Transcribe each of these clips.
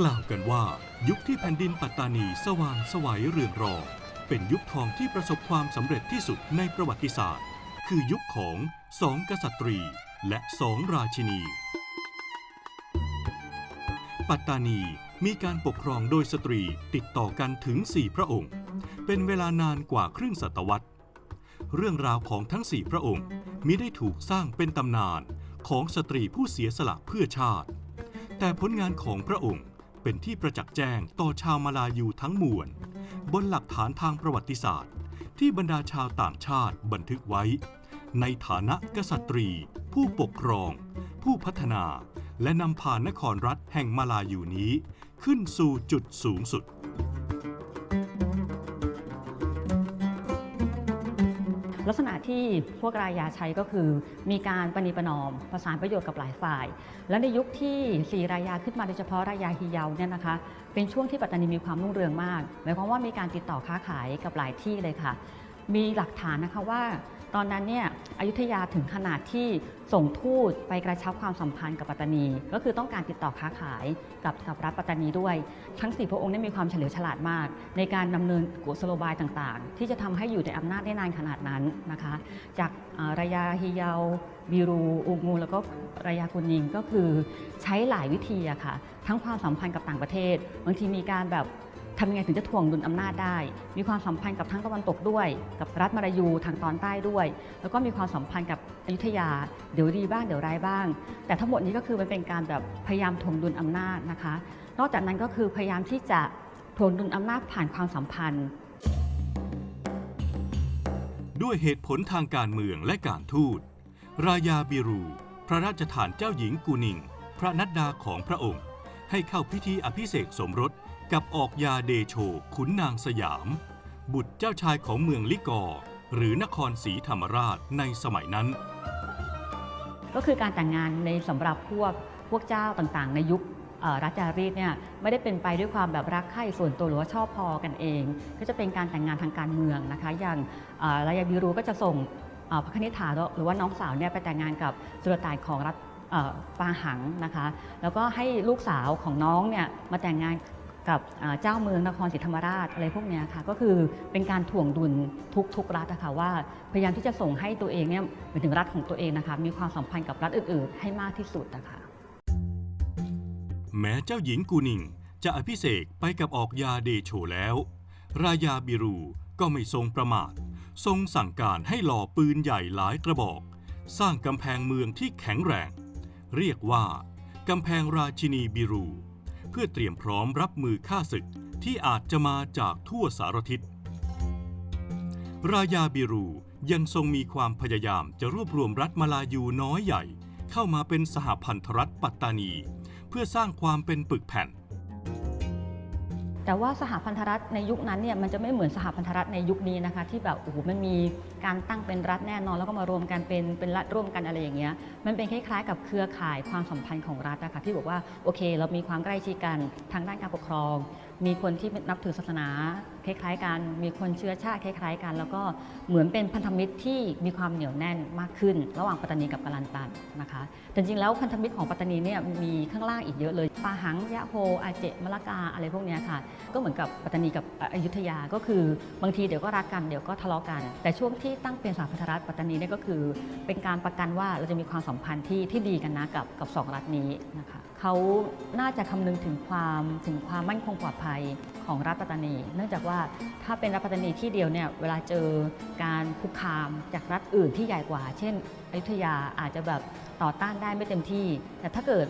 กล่าวกันว่า ยุคที่แผ่นดินปัตตานีสว่างสวัยเรืองรอง เป็นยุคทองที่ประสบความสำเร็จที่สุดในประวัติศาสตร์ คือยุคของสองกษัตรีและสองราชินี ปัตตานีมีการปกครองโดยสตรีติดต่อกันถึงสี่พระองค์ เป็นเวลานานกว่าครึ่งศตวรรษ เรื่องราวของทั้งสี่พระองค์มิได้ถูกสร้างเป็นตำนานของสตรีผู้เสียสละเพื่อชาติ แต่ผลงานของพระองค์ เป็นที่ประจักษ์แจ้งต่อชาวมาลายูทั้งมวล บนหลักฐานทางประวัติศาสตร์ ที่บรรดาชาวต่างชาติบันทึกไว้ ในฐานะกษัตรี ผู้ปกครอง ผู้พัฒนา และนำพานครรัฐแห่งมาลายูนี้ ขึ้นสู่จุดสูงสุด ลักษณะที่พวกรายยาใช้ก็คือมีการปณีประนอมประสานประโยชน์กับหลายฝ่าย และในยุคที่สีรายยาขึ้นมาโดยเฉพาะรายยาฮิยาเนี่ยนะคะเป็นช่วงที่ปัตตานีมีความรุ่งเรืองมากหมายความว่ามีการติดต่อค้าขายกับหลายที่เลยค่ะ มีหลักฐานนะคะว่า ตอนนั้นเนี่ยอยุธยาถึงขนาดที่ส่งทูตไปกระชับความสัมพันธ์กับปัตตานี ก็คือต้องการติดต่อค้าขายกับกับรัฐปัตตานีด้วย ทั้งสี่พระองค์ได้มีความเฉลียวฉลาดมาก ในการดำเนินกุศโลบายต่างๆ ที่จะทำให้อยู่ในอำนาจได้นานขนาดนั้นนะคะ จากรายาฮิยาบิรูอุงูแล้วก็รายากุนิงก็คือใช้หลายวิธีอะค่ะทั้งความสัมพันธ์กับต่างประเทศบางทีมีการแบบ ทำยังไงถึงจะถ่วงดุลอำนาจได้ มีความสัมพันธ์กับทั้งตะวันตกด้วย กับรัฐมาลายูทางตอนใต้ด้วย แล้วก็มีความสัมพันธ์กับอยุธยา เดี๋ยวดีบ้างเดี๋ยวร้ายบ้าง แต่ทั้งหมดนี้ก็คือมันเป็นการแบบพยายามถ่วงดุลอำนาจนะคะ นอกจากนั้นก็คือพยายามที่จะถ่วงดุลอำนาจผ่านความสัมพันธ์ ด้วยเหตุผลทางการเมืองและการทูต รายาบิรู พระราชทานเจ้าหญิงกูนิง พระนัดดาของพระองค์ ให้เข้าพิธีอภิเษกสมรส กับออกยาเดโชขุนนางสยาม บุตรเจ้าชายของเมืองลิกอร์หรือนครศรีธรรมราชในสมัยนั้น ก็คือการแต่งงานในสำหรับพวกพวกเจ้าต่างๆ ในยุครัชจารีตเนี่ยไม่ได้เป็นไปด้วยความแบบรักใคร่ส่วนตัวหรือว่าชอบพอกันเอง ก็จะเป็นการแต่งงานทางการเมืองนะคะ อย่างรายาบิรูก็จะส่งพระคณิษฐาหรือว่าน้องสาวเนี่ยไปแต่งงานกับสุลต่านของรัฐปาหังนะคะ แล้วก็ให้ลูกสาวของน้องเนี่ยมาแต่งงาน กับเจ้าเมืองนครศรีธรรมราชอะไรพวกนี้ค่ะก็คือเป็นการถ่วงดุลทุกทุกรัฐนะคะว่าพยายามที่จะส่งให้ตัวเองเนี่ยหมายถึงรัฐของตัวเองนะคะมีความสัมพันธ์กับรัฐอื่นๆ ให้มากที่สุดนะคะแม้เจ้าหญิงกูนิงจะอภิเษกไปกับออกยาเดโชแล้ว รายาบิรูก็ไม่ทรงประมาท ทรงสั่งการให้หล่อปืนใหญ่หลายกระบอก สร้างกำแพงเมืองที่แข็งแรง เรียกว่ากำแพงราชินีบิรู พื่อเตรียมพร้อมรับมือข้าศึกที่อาจจะมาจากทั่วสารทิศ รายาบิรูยังทรงมีความพยายามจะรวบรวมรัฐมาลายูน้อยใหญ่ เข้ามาเป็นสหพันธรัฐปัตตานี เพื่อสร้างความเป็นปึกแผ่น แต่ว่าสหพันธรัฐในยุคนั้นเนี่ยมันจะไม่เหมือนสหพันธรัฐในยุคนี้นะคะ ที่แบบโอ้โหมันมี การตั้งเป็นรัฐแน่นอน แล้วก็มารวมกันเป็นเป็นรัฐร่วมกันอะไรอย่างเงี้ยมันเป็นคล้ายๆ กับเครือข่ายความสัมพันธ์ของรัฐนะคะที่บอกว่าโอเค เรามีความใกล้ชิดกันทางด้านการปกครอง มีคนที่นับถือศาสนาคล้ายๆกันมีคนเชื้อชาติคล้ายๆกัน แล้วก็เหมือนเป็นพันธมิตรที่มีความเหนียวแน่นมากขึ้น ระหว่างปัตตานีกับกาลันตันนะคะแต่จริงๆแล้วพันธมิตรของปัตตานีเนี่ยมีข้างล่างอีกเยอะเลยปาหังยะโฮอาเจมะละกาอะไรพวกนี้ค่ะ ก็เหมือนกับปัตตานีกับอยุธยาก็คือบางทีเดี๋ยวก็รักกันเดี๋ยวก็ทะเลาะกัน แต่ช่วงที่ตั้งเป็นสาพันธรัฐปัตตานีเนี่ยก็คือ เป็นการประกันว่าเราจะมีความสัมพันธ์ที่ที่ดีกันนะกับกับสองรัฐนี้นะคะเขาน่าจะคำนึงถึงความถึงความมั่นคงปลอดภัยของรัฐปัตตานี เนื่องจากว่าถ้าเป็นรัฐปัตตานีที่เดียวเนี่ยเวลาเจอการคุกคามจากรัฐอื่นที่ใหญ่กว่า เช่นอยุธยาอาจจะแบบต่อต้านได้ไม่เต็มที่ แต่ถ้าเกิด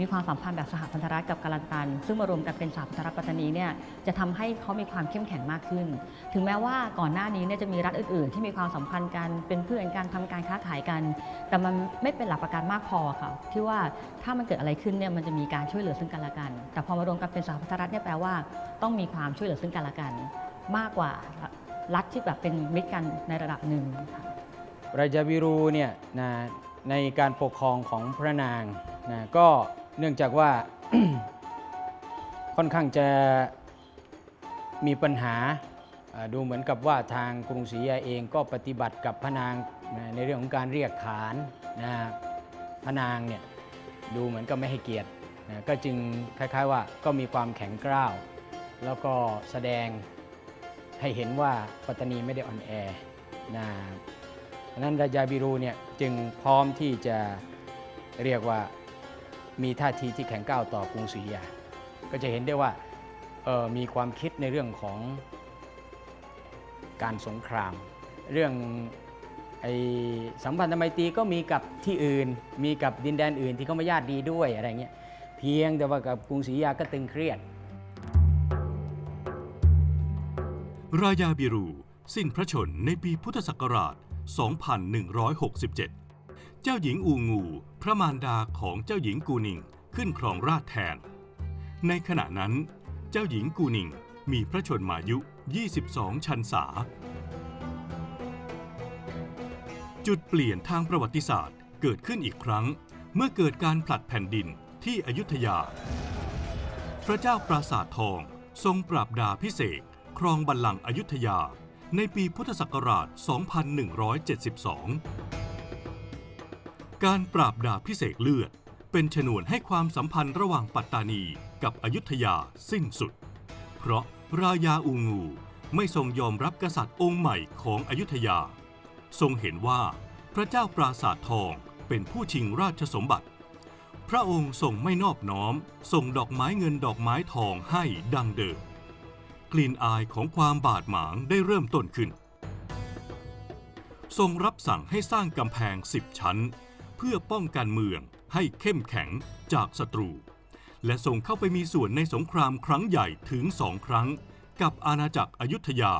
มีความสัมพันธ์แบบสหพันธรัฐกับกาลันตัน ซึ่งมารวมกันเป็นสหพันธรัฐปัตตานีเนี่ยจะทำให้เขามีความเข้มแข็งมากขึ้น ถึงแม้ว่าก่อนหน้านี้เนี่ยจะมีรัฐอื่นๆ ที่มีความสัมพันธ์กันเป็นเพื่อนกันทำการค้าขายกัน แต่มันไม่เป็นหลักประกันมากพอค่ะที่ว่าถ้ามันเกิดอะไรขึ้นเนี่ยมันจะมีการช่วยเหลือซึ่งกันและกัน แต่พอมารวมกันเป็นสหพันธรัฐเนี่ยแปลว่าต้องมีความช่วยเหลือซึ่งกันและกัน มากกว่ารัฐที่แบบเป็นมิตรกันในระดับหนึ่งค่ะราชวิรูเนี่ยนะในการปกครองของพระนางนะก็ เนื่องจากว่า ค่อนข้างจะมีปัญหาดูเหมือนกับว่าทางกรุงศรีอยุธยาเองก็ปฏิบัติกับพนางในเรื่องของการเรียกขานนะพระนางเนี่ยดูเหมือนกับไม่ให้เกียรตินะก็จึงคล้าย ๆว่าก็มีความแข็งกร้าว แล้วก็แสดงให้เห็นว่าปัตตานีไม่ได้อ่อนแอนะนั้นราชาบิรูเนี่ยจึงพร้อมที่จะเรียกว่า มีท่าทีที่แข็งก้าวต่อกรุงศรีอยุธยา ก็จะเห็นได้ว่ามีความคิดในเรื่องของการสงคราม เรื่องไอ้สัมพันธไมตรีก็มีกับที่อื่น มีกับดินแดนอื่นที่เขาไม่ญาติดีด้วยอะไรเงี้ยเพียงแต่ว่ากับกรุงศรีอยุธยาก็ตึงเครียด รายาบิรู สิ้นพระชนในปีพุทธศักราช 2167 เจ้าหญิงอูงู พระมารดาของเจ้าหญิงกูนิงขึ้นครองราชแทน ในขณะนั้น เจ้าหญิงกูนิงมีพระชนมายุ 22 ชันษา จุดเปลี่ยนทางประวัติศาสตร์เกิดขึ้นอีกครั้ง เมื่อเกิดการผลัดแผ่นดินที่อยุธยา พระเจ้าปราสาททองทรงปราบดาพิเศษครองบัลลังก์อยุธยา ในปีพุทธศักราช 2172 การปราบดาพิเศษเลือด เป็นชนวนให้ความสัมพันธ์ระหว่างปัตตานีกับอยุธยาสิ้นสุด เพราะรายาอูงูไม่ทรงยอมรับกษัตริย์องค์ใหม่ของอยุธยา ทรงเห็นว่าพระเจ้าปราสาททองเป็นผู้ชิงราชสมบัติ พระองค์ทรงไม่นอบน้อม ส่งดอกไม้เงินดอกไม้ทองให้ดังเดิม กลิ่นอายของความบาดหมางได้เริ่มต้นขึ้น ทรงรับสั่งให้สร้างกำแพงสิบชั้น พื่อป้องกันเมืองให้เข้มแข็งจากศัตรู และทรงเข้าไปมีส่วนในสงครามครั้งใหญ่ถึงสองครั้ง กับอาณาจักรอยุธยา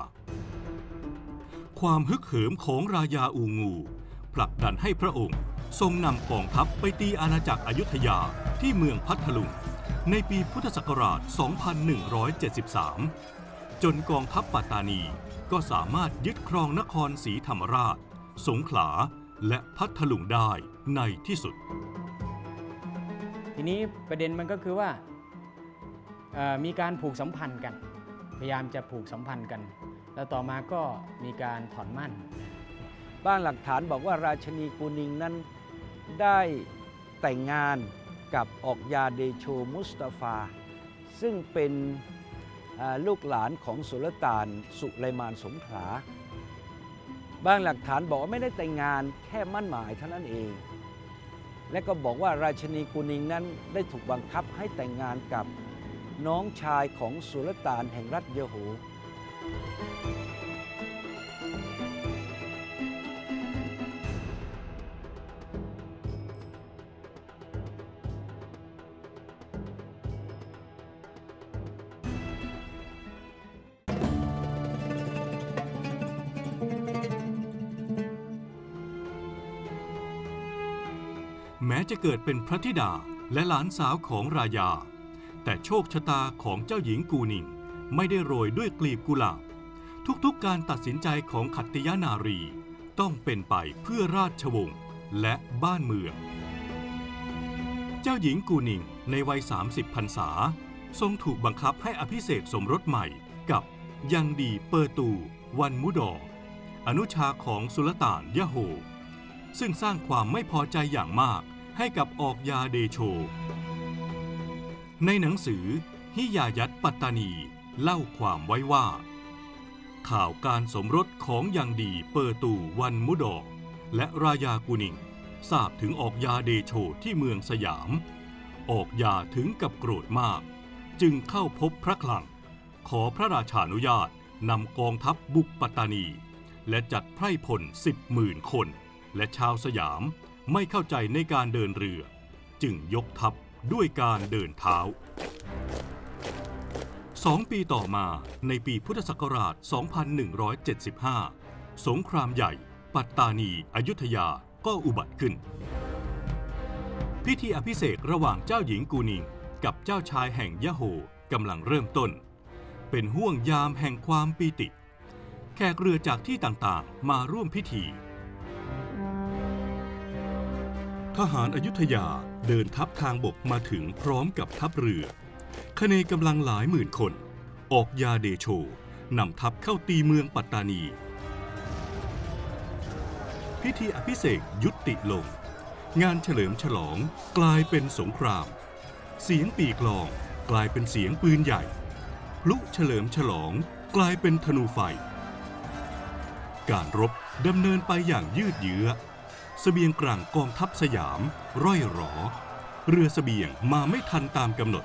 ความฮึกเหิมของรายาอูงูผลักดันให้พระองค์ทรงนำกองทัพไปตีอาณาจักรอยุธยาที่เมืองพัทลุงในปีพุทธศักราช 2173 จนกองทัพปัตตานีก็สามารถยึดครองนครศรีธรรมราช สงขลา และพัทลุงได้ ในที่สุด ทีนี้ประเด็นมันก็คือว่าเอ่อมีการผูกสัมพันธ์กัน พยายามจะผูกสัมพันธ์กัน แล้วต่อมาก็มีการถอนมั่น บ้างหลักฐานบอกว่าราชนีกูนิงนั้นได้แต่งงานกับออกยาเดโชมุสตาฟา ซึ่งเป็นอ่าลูกหลานของสุลต่านสุไลมานสงขลาบางหลักฐานบอกว่าไม่ได้แต่งงานแค่มั่นหมายเท่านั้นเอง และก็บอกว่าราชนีกูนิงนั้นได้ถูกบังคับให้แต่งงานกับน้องชายของสุลต่านแห่งรัฐเยโฮ จะเกิดเป็นพระธิดาและหลานสาวของรายา แต่โชคชะตาของเจ้าหญิงกูนิงไม่ได้โรยด้วยกลีบกุหลาบ ทุกๆการตัดสินใจของขัตติยานารี ต้องเป็นไปเพื่อราชวงศ์และบ้านเมือง เจ้าหญิงกูนิงในวัย 30พรรษา ทรงถูกบังคับให้อภิเษกสมรสใหม่กับยังดีเปอร์ตู วันมุดอ์อนุชาของสุลต่านยะโฮ ซึ่งสร้างความไม่พอใจอย่างมาก ให้กับออกยาเดโช ในหนังสือฮิยายัตปัตตานีเล่าความไว้ว่า ข่าวการสมรสของยังดีเปอร์ตูวันมุดอ และรายากุนิงทราบถึงออกยาเดโชที่เมืองสยาม ออกยาถึงกับโกรธมาก จึงเข้าพบพระคลัง ขอพระราชานุญาตนำกองทัพบุกปัตตานี และจัดไพร่พลสิบหมื่นคน และชาวสยาม ไม่เข้าใจในการเดินเรือ จึงยกทัพด้วยการเดินเท้าสองปีต่อมาในปีพุทธศักราช 2175 สงครามใหญ่ ปัตตานีอยุธยาก็อุบัติขึ้น พิธีอภิเษกระหว่างเจ้าหญิงกูนิงกับเจ้าชายแห่งยะโฮกำลังเริ่มต้น เป็นห่วงยามแห่งความปีติ แขกเรือจากที่ต่างๆ มาร่วมพิธี ทหารอายุธยาเดินทัพทางบกมาถึงพร้อมกับทัพเรือคเนกำลังหลายหมื่นคน ออกยาเดโชนำทัพเข้าตีเมืองปัตตานี พิธีอภิเษกยุติลง งานเฉลิมฉลองกลายเป็นสงคราม เสียงปีกลองกลายเป็นเสียงปืนใหญ่พลุเฉลิมฉลองกลายเป็นธนูไฟ การรบดำเนินไปอย่างยืดเยื้อ เสบียงกลางกองทัพสยาม ร่อยหรอ เรือเสบียงมาไม่ทันตามกำหนด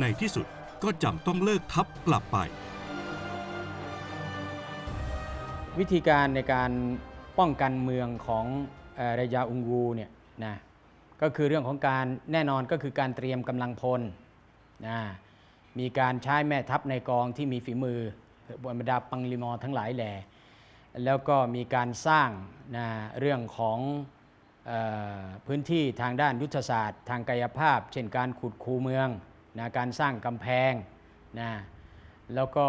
ในที่สุดก็จำต้องเลิกทัพกลับไป วิธีการในการป้องกันเมืองของอระยาอุงวูเนี่ยนะก็คือเรื่องของการแน่นอนก็คือการเตรียมกำลังพลนะมีการใช้แม่ทัพในกองที่มีฝีมือบรรดาปังลิมอทั้งหลายแหล่ แล้วก็มีการสร้างนะเรื่องของออพื้นที่ทางด้านยุทธศาสตร์ ทางกายภาพ เช่นการขุดคูเมืองนะการสร้างกำแพงนะแล้วก็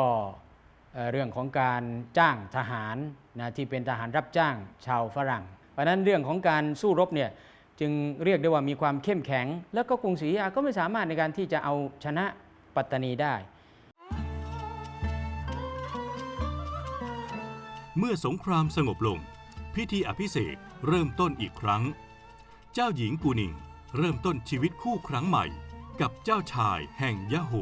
เอ่อเรื่องของการจ้างทหารนะที่เป็นทหารรับจ้างชาวฝรั่ง เพราะฉะนั้นเรื่องของการสู้รบเนี่ยจึงเรียกได้ว่ามีความเข้มแข็ง แล้วก็กรุงศรีอยุธยาก็ไม่สามารถในการที่จะเอาชนะปัตตานีได้ เมื่อสงครามสงบลง พิธีอภิเษกเริ่มต้นอีกครั้ง เจ้าหญิงกูนิงเริ่มต้นชีวิตคู่ครั้งใหม่ กับเจ้าชายแห่งยะโฮ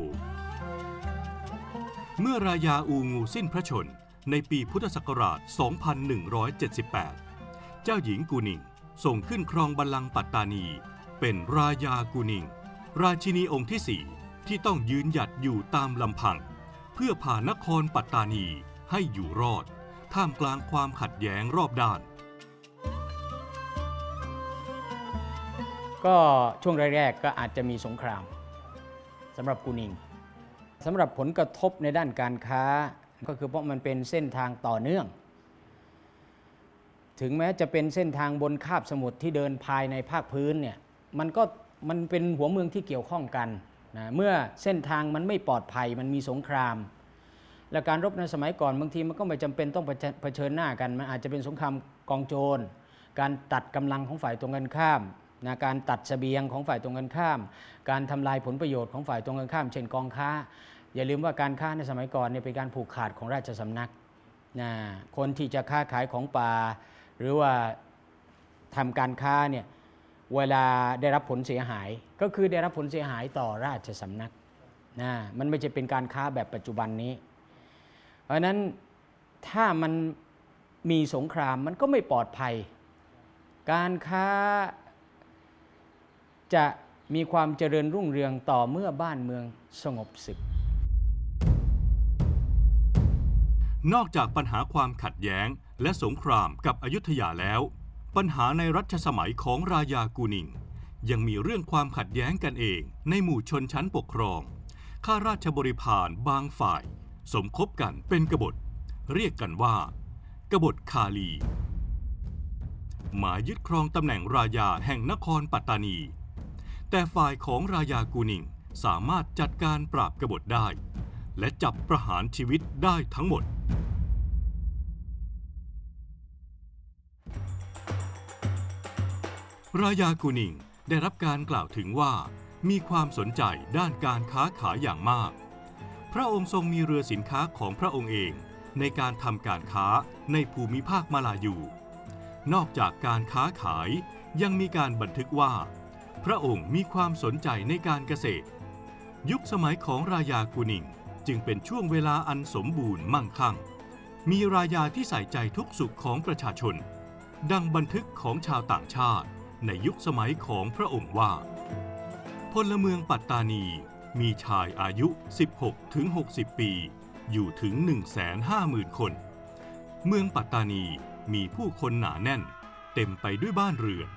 เมื่อรายาอูงูสิ้นพระชนในปีพุทธศักราช 2178 เจ้าหญิงกูนิงส่งขึ้นครองบัลลังก์ปัตตานี เป็นรายากูนิง ราชินีองค์ที่สี่ที่ต้องยืนหยัดอยู่ตามลำพัง เพื่อพานครปัตตานีให้อยู่รอด ท่ามกลางความขัดแย้งรอบด้าน ก็ช่วงแรกๆก็อาจจะมีสงครามสำหรับกูนิงสำหรับผลกระทบในด้านการค้าก็คือเพราะมันเป็นเส้นทางต่อเนื่อง ถึงแม้จะเป็นเส้นทางบนคาบสมุทรที่เดินภายในภาคพื้นเนี่ยมันก็มันเป็นหัวเมืองที่เกี่ยวข้องกันนะเมื่อเส้นทางมันไม่ปลอดภัยมันมีสงคราม และการรบในสมัยก่อนบางทีมันก็ไม่จำเป็นต้องเผชิญหน้ากัน มันอาจจะเป็นสงครามกองโจร การตัดกำลังของฝ่ายตรงกันข้ามนะการตัดเสบียงของฝ่ายตรงกันข้าม การทำลายผลประโยชน์ของฝ่ายตรงกันข้าม เช่นกองค้า อย่าลืมว่าการค้าในสมัยก่อนเนี่ยเป็นการผูกขาดของราชสำนักนะคนที่จะค้าขายของป่า หรือว่าทำการค้าเนี่ยเวลาได้รับผลเสียหาย ก็คือได้รับผลเสียหายต่อราชสำนักนะมันไม่ใช่เป็นการค้าแบบปัจจุบันนี้ ราะนั้นถ้ามันมีสงครามมันก็ไม่ปลอดภัย การค้าจะมีความเจริญรุ่งเรืองต่อเมื่อบ้านเมืองสงบศึก นอกจากปัญหาความขัดแย้งและสงครามกับอยุธยาแล้ว ปัญหาในรัชสมัยของรายากูนิง ยังมีเรื่องความขัดแย้งกันเองในหมู่ชนชั้นปกครอง ข้าราชบริพารบางฝ่าย สมคบกันเป็นกบฏ เรียกกันว่า กบฏคาลี หมายยึดครองตำแหน่งรายาแห่งนครปัตตานี แต่ฝ่ายของรายากูนิงสามารถจัดการปราบกบฏได้ และจับประหารชีวิตได้ทั้งหมดรายากูนิงได้รับการกล่าวถึงว่ามีความสนใจด้านการค้าขายอย่างมาก พระองค์ทรงมีเรือสินค้าของพระองค์เองในการทำการค้าในภูมิภาคมาลายู นอกจากการค้าขายยังมีการบันทึกว่า พระองค์มีความสนใจในการเกษตร ยุคสมัยของรายากูนิงจึงเป็นช่วงเวลาอันสมบูรณ์มั่งคั่ง มีรายาที่ใส่ใจทุกสุขของประชาชน ดังบันทึกของชาวต่างชาติในยุคสมัยของพระองค์ว่า พลเมืองปัตตานี มีชายอายุ 16ถึง60 ปี อยู่ถึง 150,000 คน เมืองปัตตานีมีผู้คนหนาแน่น เต็มไปด้วยบ้านเรือน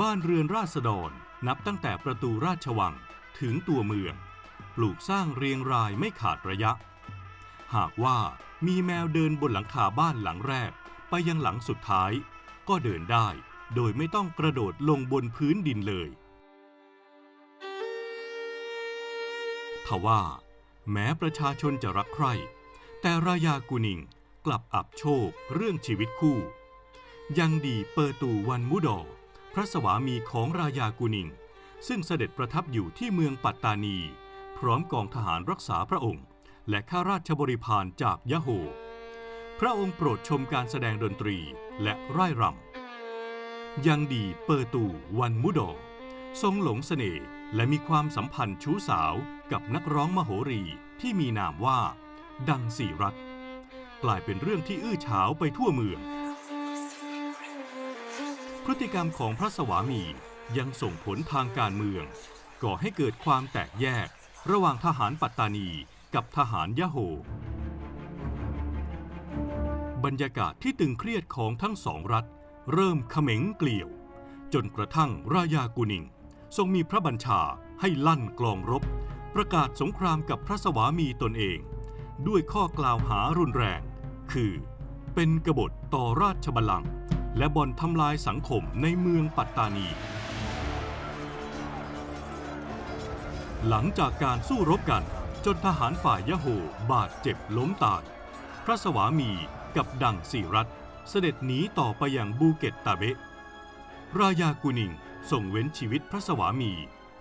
บ้านเรือนราษฎรนับตั้งแต่ประตูราชวังถึงตัวเมือง ปลูกสร้างเรียงรายไม่ขาดระยะ หากว่ามีแมวเดินบนหลังคาบ้านหลังแรก ไปยังหลังสุดท้าย ก็เดินได้โดยไม่ต้องกระโดดลงบนพื้นดินเลย ทว่า แม้ประชาชนจะรักใคร่ แต่รายากุนิงกลับอับโชคเรื่องชีวิตคู่ ยังดีเปอร์ตูวันมุดอ พระสวามีของรายากุนิง ซึ่งเสด็จประทับอยู่ที่เมืองปัตตานี พร้อมกองทหารรักษาพระองค์ และข้าราชบริพารจากยะโฮ พระองค์โปรดชมการแสดงดนตรีและร่ายรำยังดีเปอร์ตูวันมุดอ ทรงหลงเสน่ห์ และมีความสัมพันธ์ชู้สาวกับนักร้องมโหรีที่มีนามว่า ดังสีรัตกลายเป็นเรื่องที่อื้อฉาวไปทั่วเมือง พฤติกรรมของพระสวามียังส่งผลทางการเมือง ก่อให้เกิดความแตกแยก ระหว่างทหารปัตตานีกับทหารยะโฮบรรยากาศที่ตึงเครียดของทั้งสองรัฐ เริ่มเขม็งเกลียว จนกระทั่งรายากุนิง ทรงมีพระบัญชาให้ลั่นกลองรบ ประกาศสงครามกับพระสวามีตนเอง ด้วยข้อกล่าวหารุนแรง คือ เป็นกบฏต่อราชบัลลังก์และบ่อนทำลายสังคมในเมืองปัตตานี หลังจากการสู้รบกันจนทหารฝ่ายยะโฮบาดเจ็บล้มตาย พระสวามีกับดังสีรัตเสด็จหนีต่อไปอยังบูเกตตาเบะ รายากุนิง ส่งเว้นชีวิตพระสวามี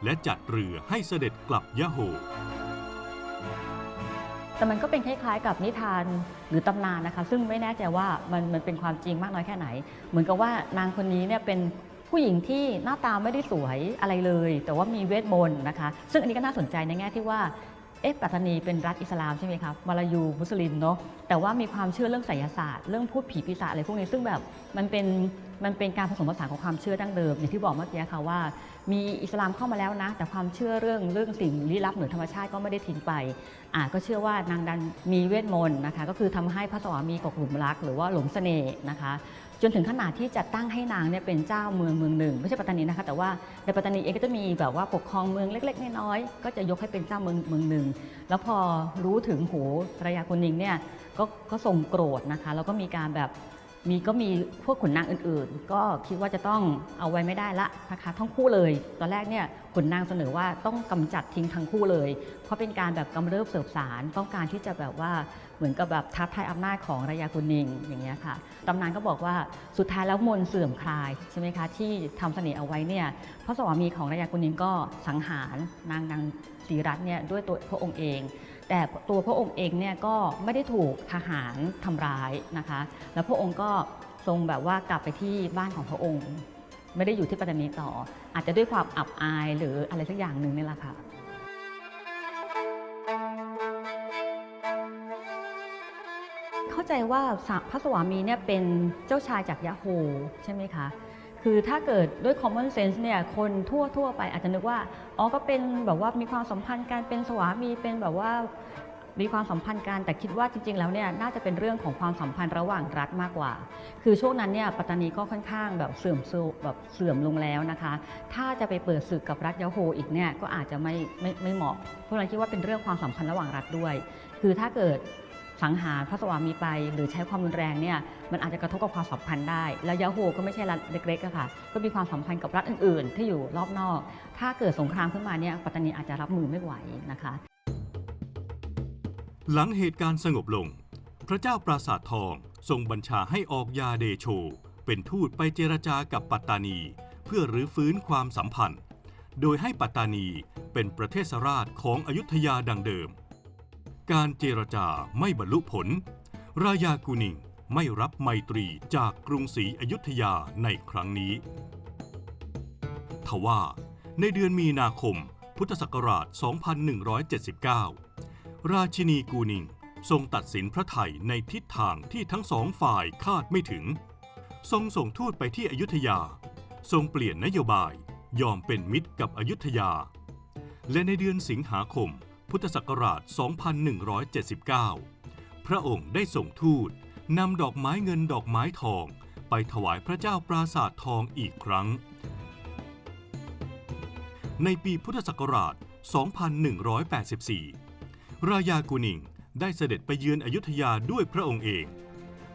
และจัดเรือให้เสด็จกลับยะโฮ แต่มันก็เป็นคล้ายๆ กับนิทานหรือตำนานนะคะ ซึ่งไม่แน่ใจว่ามันมันเป็นความจริงมากน้อยแค่ไหน เหมือนกับว่านางคนนี้เนี่ยเป็นผู้หญิงที่หน้าตาไม่ได้สวยอะไรเลย แต่ว่ามีเวทมนต์นะคะ ซึ่งอันนี้ก็น่าสนใจในแง่ที่ว่าเอ๊ะปัตตานีเป็นรัฐอิสลามใช่ไหมครับมาลายูมุสลิมเนาะแต่ว่ามีความเชื่อเรื่องไสยศาสตร์ เรื่องพูดผีปีศาจอะไรพวกนี้ซึ่งแบบมันเป็น มันเป็นการผสมผสานของความเชื่อดั้งเดิม อย่างที่บอกเมื่อกี้ค่ะว่า มีอิสลามเข้ามาแล้วนะ แต่ความเชื่อเรื่องเรื่องสิ่งลี้ลับเหนือธรรมชาติก็ไม่ได้ทิ้งไปอ่าก็เชื่อว่านางดันมีเวทมนต์นะคะ ก็คือทำให้พระสวามีตกหลุมรัก หรือว่าหลงเสน่ห์นะคะ จนถึงขนาดที่จะตั้งให้นางเนี่ยเป็นเจ้าเมืองเมืองหนึ่งไม่ใช่ปัตตานีนะคะ แต่ว่าในปัตตานีเองก็จะมีแบบว่าปกครองเมืองเล็ก ๆ น้อยๆก็จะยกให้เป็นเจ้าเมืองเมืองหนึ่งแล้วพอรู้ถึงโหระยาคนนิงเนี่ยก็ก็ทรงโกรธนะคะแล้วก็มีการแบบ มีก็มีพวกขุนนางอื่นๆ ก็คิดว่าจะต้องเอาไว้ไม่ได้ละนะคะทั้งคู่เลย ตอนแรกเนี่ยขุนนางเสนอว่าต้องกำจัดทิ้งทั้งคู่เลย เพราะเป็นการแบบกำเริบเสบสารต้องการที่จะแบบว่าเหมือนกับแบบท้าทายอำนาจของระยากุนิงอย่างเงี้ยค่ะตำนานก็บอกว่าสุดท้ายแล้วมนเสื่อมคลายใช่ไหมคะที่ทำเสน่ห์เอาไว้เนี่ยพระสวามีของระยากุนิงก็สังหารนางนางศรีรัตน์เนี่ยด้วยตัวพระองค์เอง แต่ตัวพระองค์เองเนี่ยก็ไม่ได้ถูกทหารทำร้ายนะคะ แล้วพระองค์ก็ทรงแบบว่ากลับไปที่บ้านของพระองค์ ไม่ได้อยู่ที่ปัตตานีต่อ อาจจะด้วยความอับอายหรืออะไรสักอย่างหนึ่งนี่แหละค่ะเข้าใจว่าพระสวามีเนี่ยเป็นเจ้าชายจากยะโฮใช่ไหมคะ คือถ้าเกิดด้วย common sense เนี่ยคนทั่วทั่วไปอาจจะนึกว่าอ๋อก็เป็นแบบว่ามีความสัมพันธ์กันเป็นสวามีเป็นแบบว่ามีความสัมพันธ์กันแต่คิดว่าจริง ๆ แล้วเนี่ยน่าจะเป็นเรื่องของความสัมพันธ์ระหว่างรัฐมากกว่า คือช่วงนั้นเนี่ยปัตตานีก็ค่อนข้างแบบเสื่อมโทรมแบบเสื่อมลงแล้วนะคะ ถ้าจะไปเปิดศึกกับรัฐยะโฮอีกเนี่ยก็อาจจะไม่ไม่ไม่เหมาะเพราะเราคิดว่าเป็นเรื่องความสัมพันธ์ระหว่างรัฐด้วย คือถ้าเกิด สังหารพระสวามีไป หรือใช้ความรุนแรงเนี่ยมันอาจจะกระทบกับความสัมพันธ์ได้ แล้วยะโฮก็ไม่ใช่รัฐเล็กๆค่ะก็มีความสัมพันธ์กับรัฐอื่น ๆ ที่อยู่รอบนอก ถ้าเกิดสงครามขึ้นมาเนี่ยปัตตานีอาจจะรับมือไม่ไหวนะคะ หลังเหตุการณ์สงบลง พระเจ้าปราสาททองทรงบัญชาให้ออกยาเดโช เป็นทูตไปเจรจากับปัตตานี เพื่อรื้อฟื้นความสัมพันธ์ โดยให้ปัตตานีเป็นประเทศราชของอยุธยาดังเดิม การเจรจาไม่บรรลุผล รายากุนิงไม่รับไมตรีจากกรุงศรีอยุธยาในครั้งนี้ ทว่าในเดือนมีนาคมพุทธศักราช 2179 ราชินีกูนิงทรงตัดสินพระไทยในทิศทางที่ทั้งสองฝ่ายคาดไม่ถึง ทรงส่งทูตไปที่อยุธยา ทรงเปลี่ยนนโยบายยอมเป็นมิตรกับอยุธยา และในเดือนสิงหาคม พุทธศักราช 2179 พระองค์ได้ส่งทูตนำดอกไม้เงินดอกไม้ทองไปถวายพระเจ้าปราสาททองอีกครั้ง ในปีพุทธศักราช 2184 รายากุนิงได้เสด็จไปเยือนอยุธยาด้วยพระองค์เอง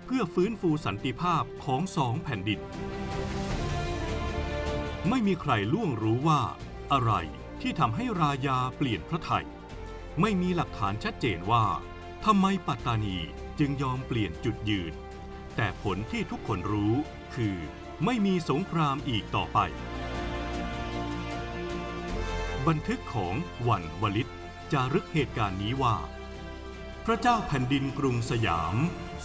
เพื่อฟื้นฟูสันติภาพของสองแผ่นดิน ไม่มีใครล่วงรู้ว่าอะไรที่ทำให้รายาเปลี่ยนพระไทย ไม่มีหลักฐานชัดเจนว่าทำไมปัตตานีจึงยอมเปลี่ยนจุดยืน แต่ผลที่ทุกคนรู้คือไม่มีสงครามอีกต่อไป บันทึกของวันวลิตจารึกเหตุการณ์นี้ว่า พระเจ้าแผ่นดินกรุงสยาม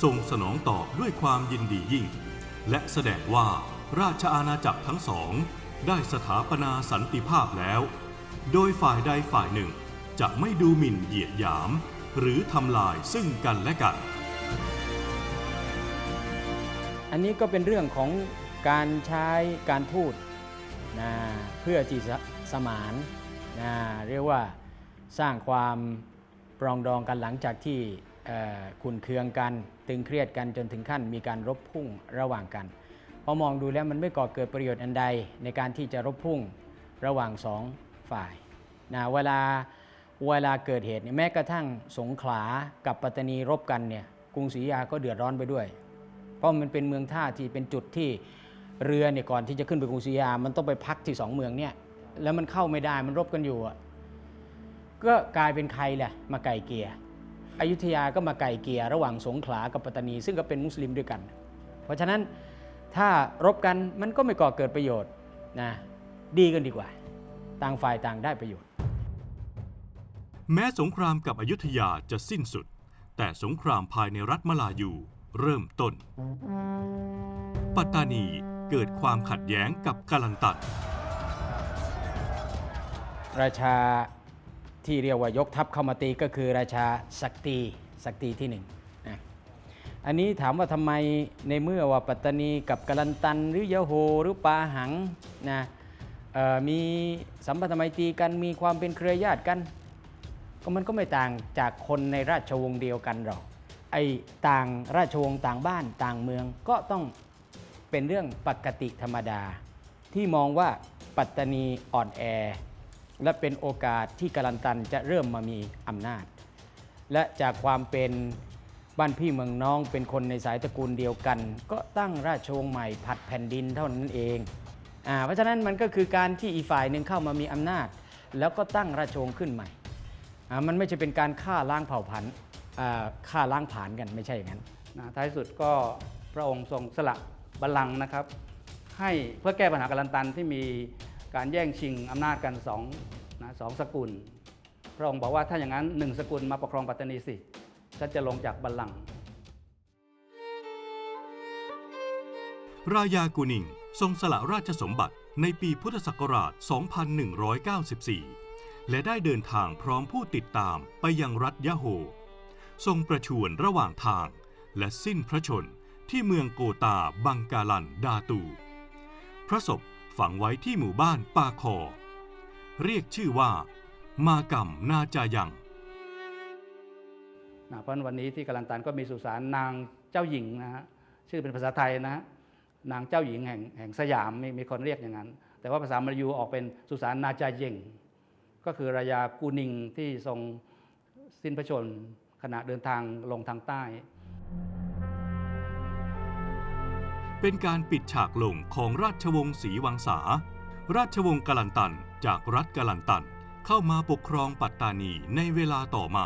ทรงสนองตอบด้วยความยินดียิ่ง และแสดงว่าราชอาณาจักรทั้งสอง ได้สถาปนาสันติภาพแล้ว โดยฝ่ายใดฝ่ายหนึ่ง จะไม่ดูหมิ่นเหยียดหยาม หรือทำลายซึ่งกันและกัน อันนี้ก็เป็นเรื่องของการใช้การทูตนะเพื่อที่จะสมานนะเรียกว่าสร้างความปรองดองกันหลังจากที่ขุนเคืองกัน ตึงเครียดกันจนถึงขั้นมีการรบพุ่งระหว่างกันพอมองดูแล้วมันไม่ก่อเกิดประโยชน์อันใดในการที่จะรบพุ่งระหว่างสองฝ่ายนะเวลา เวลาเกิดเหตุเนี่ยแม้กระทั่งสงขลากับปัตตานีรบกันเนี่ยกรุงศรีอยุธยาก็เดือดร้อนไปด้วย เพราะมันเป็นเมืองท่าที่เป็นจุดที่เรือเนี่ยก่อนที่จะขึ้นไปกรุงศรีอยุธยามันต้องไปพักที่สองเมืองเนี่ยแล้วมันเข้าไม่ได้มันรบกันอยู่อะก็กลายเป็นใครแหละมาไก่เกียอยุธยาก็มาไก่เกียระหว่างสงขลากับปัตตานี ซึ่งก็เป็นมุสลิมด้วยกัน เพราะฉะนั้นถ้ารบกันมันก็ไม่ก่อเกิดประโยชน์นะดีกันดีกว่า ต่างฝ่ายต่างได้ประโยชน์ แม้สงครามกับอยุธยาจะสิ้นสุด แต่สงครามภายในรัฐมลายูเริ่มต้น ปัตตานีเกิดความขัดแย้งกับกาลันตัน ราชาที่เรียกว่ายกทัพเข้ามาตีก็คือราชาสักตีสักตีที่หนึ่งนะอันนี้ถามว่าทำไมในเมื่อว่าปัตตานีกับกาลันตัน หรือยะโฮหรือปาหังนะมีสัมพันธไมตรีกันมีความเป็นเครือญาติกัน ก็มันก็ไม่ต่างจากคนในราชวงศ์เดียวกันหรอก ไอ้ต่างราชวงศ์ต่างบ้านต่างเมืองก็ต้องเป็นเรื่องปกติธรรมดา ที่มองว่าปัตตานีอ่อนแอ และเป็นโอกาสที่กาลันตันจะเริ่มมามีอำนาจ และจากความเป็นบ้านพี่เมืองน้องเป็นคนในสายตระกูลเดียวกัน ก็ตั้งราชวงศ์ใหม่ผัดแผ่นดินเท่านั้นเองอ่าเพราะฉะนั้นมันก็คือการที่อีฝ่ายหนึ่งเข้ามามีอำนาจ แล้วก็ตั้งราชวงศ์ขึ้นใหม่ มันไม่ใช่เป็นการฆ่าล้างเผ่าพันธุ์ฆ่าล้างผาญกันไม่ใช่อย่างนั้นนะท้ายสุดก็พระองค์ทรงสละบัลลังก์นะครับ ให้เพื่อแก้ปัญหาการลันตันที่มีการแย่งชิงอำนาจกันสองนะสองสกุล พระองค์บอกว่าถ้าอย่างนั้นหนึ่งสกุลมาปกครองปัตตานีสิฉันจะลงจากบัลลังก์รายากุนิงทรงสละราชสมบัติในปีพุทธศักราช 2194 และได้เดินทางพร้อมผู้ติดตามไปยังรัฐยะโฮ ทรงประชวรระหว่างทาง และสิ้นพระชนที่เมืองโกตาบังกาลันดาตู พระศพฝังไว้ที่หมู่บ้านปาคอ เรียกชื่อว่า มากัมนาจายังนะเพราะวันนี้ที่กาลันตันก็มีสุสานนางเจ้าหญิงนะฮะชื่อเป็นภาษาไทยนะฮะนางเจ้าหญิงแห่งแห่งสยามมีมีคนเรียกอย่างนั้น แต่ว่าภาษามลายูออกเป็นสุสานนาจาเยง ก็คือรายากูนิงที่ทรงสิ้นพระชนม์ขณะเดินทางลงทางใต้ เป็นการปิดฉากลงของราชวงศ์ศรีวังสาราชวงศ์กาลันตันจากรัฐกาลันตันเข้ามาปกครองปัตตานีในเวลาต่อมา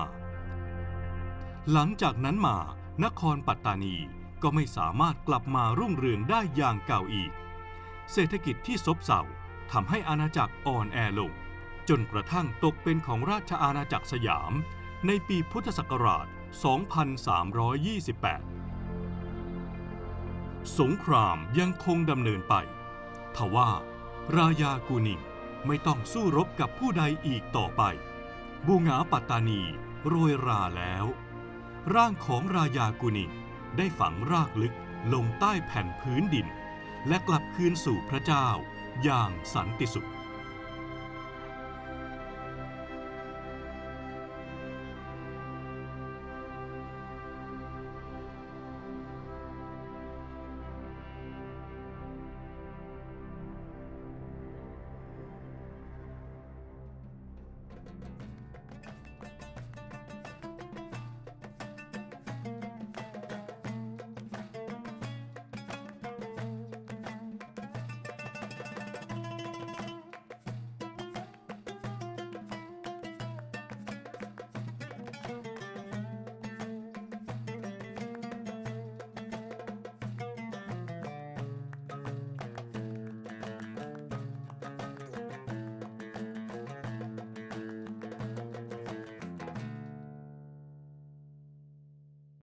หลังจากนั้นมานครปัตตานีก็ไม่สามารถกลับมารุ่งเรืองได้อย่างเก่าอีก เศรษฐกิจที่ซบเซาทำให้อาณาจักรอ่อนแอลง จนกระทั่งตกเป็นของราชอาณาจักรสยาม ในปีพุทธศักราช 2328 สงครามยังคงดำเนินไป ทว่า รายากูนิงไม่ต้องสู้รบกับผู้ใดอีกต่อไป บูงาปัตตานีโรยราแล้ว ร่างของรายากุนิงได้ฝังรากลึกลงใต้แผ่นพื้นดิน และกลับคืนสู่พระเจ้าอย่างสันติสุข